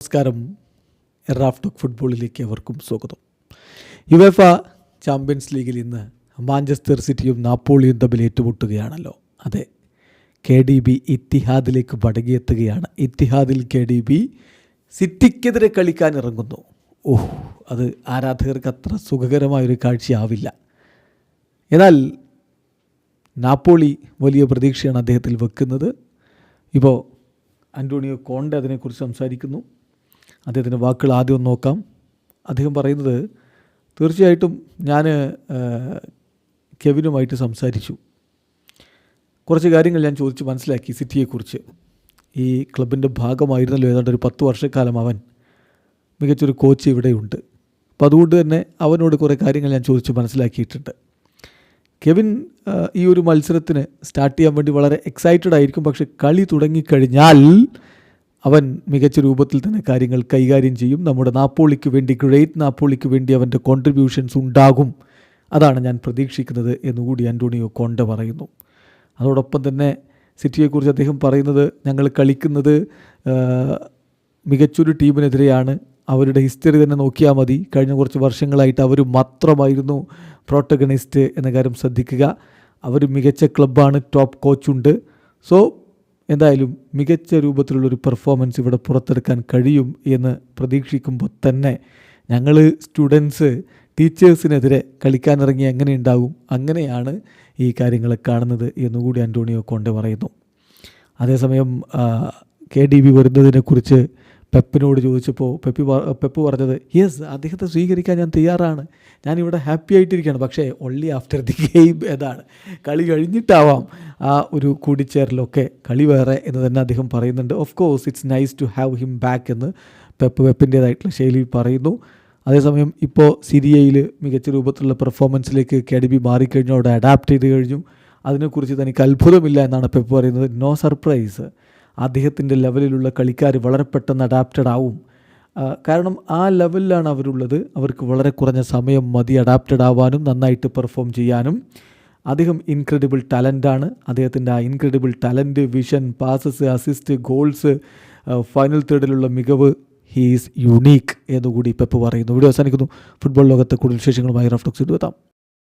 നമസ്കാരം. റാഫ്റ്റോക്ക് ഫുട്ബോളിലേക്ക് അവർക്കും സ്വാഗതം. യുവേഫ ചാമ്പ്യൻസ് ലീഗിൽ ഇന്ന് മാഞ്ചസ്റ്റർ സിറ്റിയും നാപ്പോളിയും തമ്മിൽ ഏറ്റുമുട്ടുകയാണല്ലോ. അതെ കെ ഡി ബി ഇത്തിഹാദിലേക്ക് മടങ്ങിയെത്തുകയാണ് ഇത്തിഹാദിൽ കെ ഡി ബി സിറ്റിക്കെതിരെ കളിക്കാൻ ഇറങ്ങുന്നു. ഓഹ് അത് ആരാധകർക്ക് അത്ര സുഖകരമായൊരു കാഴ്ചയാവില്ല. എന്നാൽ നാപ്പോളി വലിയ പ്രതീക്ഷയാണ് അദ്ദേഹത്തിൽ വെക്കുന്നത്. ഇപ്പോൾ അന്റോണിയോ കോണ്ടെ അതിനെക്കുറിച്ച് സംസാരിക്കുന്നു. അദ്ദേഹത്തിന്റെ വാക്കുകൾ ആദ്യം നോക്കാം. അദ്ദേഹം പറയുന്നത് തീർച്ചയായിട്ടും ഞാൻ കെവിനുമായിട്ട് സംസാരിച്ചു. കുറച്ച് കാര്യങ്ങൾ ഞാൻ ചോദിച്ച് മനസ്സിലാക്കി സിറ്റിയെക്കുറിച്ച്. ഈ ക്ലബിന്റെ ഭാഗമായിരുന്നല്ലോ ഏതാണ്ട് ഒരു പത്ത് വർഷക്കാലം അവൻ മികച്ചൊരു കോച്ച് ഇവിടെയുണ്ട്. അപ്പോൾ അതുകൊണ്ട് തന്നെ അവനോട് കുറേ കാര്യങ്ങൾ ഞാൻ ചോദിച്ച് മനസ്സിലാക്കിയിട്ടുണ്ട്. കെവിൻ ഈ ഒരു മത്സരത്തിന് സ്റ്റാർട്ട് ചെയ്യാൻ വേണ്ടി വളരെ എക്സൈറ്റഡ് ആയിരിക്കും. പക്ഷേ കളി തുടങ്ങിക്കഴിഞ്ഞാൽ അവൻ മികച്ച രൂപത്തിൽ തന്നെ കാര്യങ്ങൾ കൈകാര്യം ചെയ്യും. നമ്മുടെ നാപ്പോളിക്ക് വേണ്ടി ഗ്രേറ്റ് നാപ്പോളിക്ക് വേണ്ടി അവന്റെ കോൺട്രിബ്യൂഷൻസ് ഉണ്ടാകും. അതാണ് ഞാൻ പ്രതീക്ഷിക്കുന്നത് എന്നുകൂടി ആന്റോണിയോ കോണ്ട പറയുന്നു. അതോടൊപ്പം തന്നെ സിറ്റിയെക്കുറിച്ച് അദ്ദേഹം പറയുന്നത് ഞങ്ങൾ കളിക്കുന്നത് മികച്ചൊരു ടീമിനെതിരെയാണ്. അവരുടെ ഹിസ്റ്ററി തന്നെ നോക്കിയാൽ മതി. കഴിഞ്ഞ കുറച്ച് വർഷങ്ങളായിട്ട് അവർ മാത്രമായിരുന്നു പ്രോട്ടഗണിസ്റ്റ് എന്ന കാര്യം ശ്രദ്ധിക്കുക. അവർ മികച്ച ക്ലബ്ബാണ് ടോപ്പ് കോച്ചുണ്ട് സോ എന്തായാലും മികച്ച രൂപത്തിലുള്ളൊരു പെർഫോമൻസ് ഇവിടെ പുറത്തെടുക്കാൻ കഴിയും എന്ന് പ്രതീക്ഷിക്കുമ്പോൾ തന്നെ ഞങ്ങൾ സ്റ്റുഡൻസ് ടീച്ചേഴ്സിനെതിരെ കളിക്കാനിറങ്ങി എങ്ങനെ ഉണ്ടാകും അങ്ങനെയാണ് ഈ കാര്യങ്ങളെ കാണുന്നത് എന്നുകൂടി ആന്റോണിയോ കോണ്ടെ പറയുന്നു. അതേസമയം കെ ഡി ബി വരുന്നതിനെക്കുറിച്ച് പെപ്പിനോട് ചോദിച്ചപ്പോൾ പെപ്പി പെപ്പ് പറഞ്ഞത് യെസ് അദ്ദേഹത്തെ സ്വീകരിക്കാൻ ഞാൻ തയ്യാറാണ്. ഞാനിവിടെ ഹാപ്പി ആയിട്ടിരിക്കുകയാണ്. പക്ഷേ ഒള്ളി ആഫ്റ്റർ ദി ഗെയിം ഏതാണ് കളി കഴിഞ്ഞിട്ടാവാം. ആ ഒരു കൂടിച്ചേരലൊക്കെ കളി വേറെ എന്ന് തന്നെ അദ്ദേഹം പറയുന്നുണ്ട്. Of course it's nice to have him back എന്ന് പെപ്പ് വെപ്പിന്റേതായിട്ടുള്ള ശൈലി പറയുന്നു. അതേസമയം ഇപ്പോൾ സിരിയയിൽ മികച്ച രൂപത്തിലുള്ള പെർഫോമൻസിലേക്ക് കെഡിബി മാറിക്കഴിഞ്ഞു. അവിടെ അഡാപ്റ്റ് ചെയ്ത് കഴിഞ്ഞു. അതിനെക്കുറിച്ച് തനിക്ക് അത്ഭുതമില്ല എന്നാണ് പെപ്പ് പറയുന്നത്. നോ സർപ്രൈസ് അദ്ദേഹത്തിന്റെ ലെവലിലുള്ള കളിക്കാർ വളരെ പെട്ടെന്ന് അഡാപ്റ്റഡ് ആവും. കാരണം ആ ലെവലിലാണ് അവരുള്ളത്. അവർക്ക് വളരെ കുറഞ്ഞ സമയം മതി അഡാപ്റ്റഡ് ആവാനും നന്നായിട്ട് പെർഫോം ചെയ്യാനും. അദ്ദേഹം ഇൻക്രെഡിബിൾ ടാലന്റാണ് അദ്ദേഹത്തിന്റെ ആ incredible talent vision passes assist goals final തേർഡിലുള്ള മികവ് ഹീസ് യുണീക്ക് എന്നുകൂടി പെപ്പ് പറയുന്നു. വീഡിയോ അവസാനിക്കുന്നു. ഫുട്ബോൾ ലോകത്തെ കൂടുതൽ വിശേഷങ്ങളുമായി റഫ്ലക്സ് എത്താം.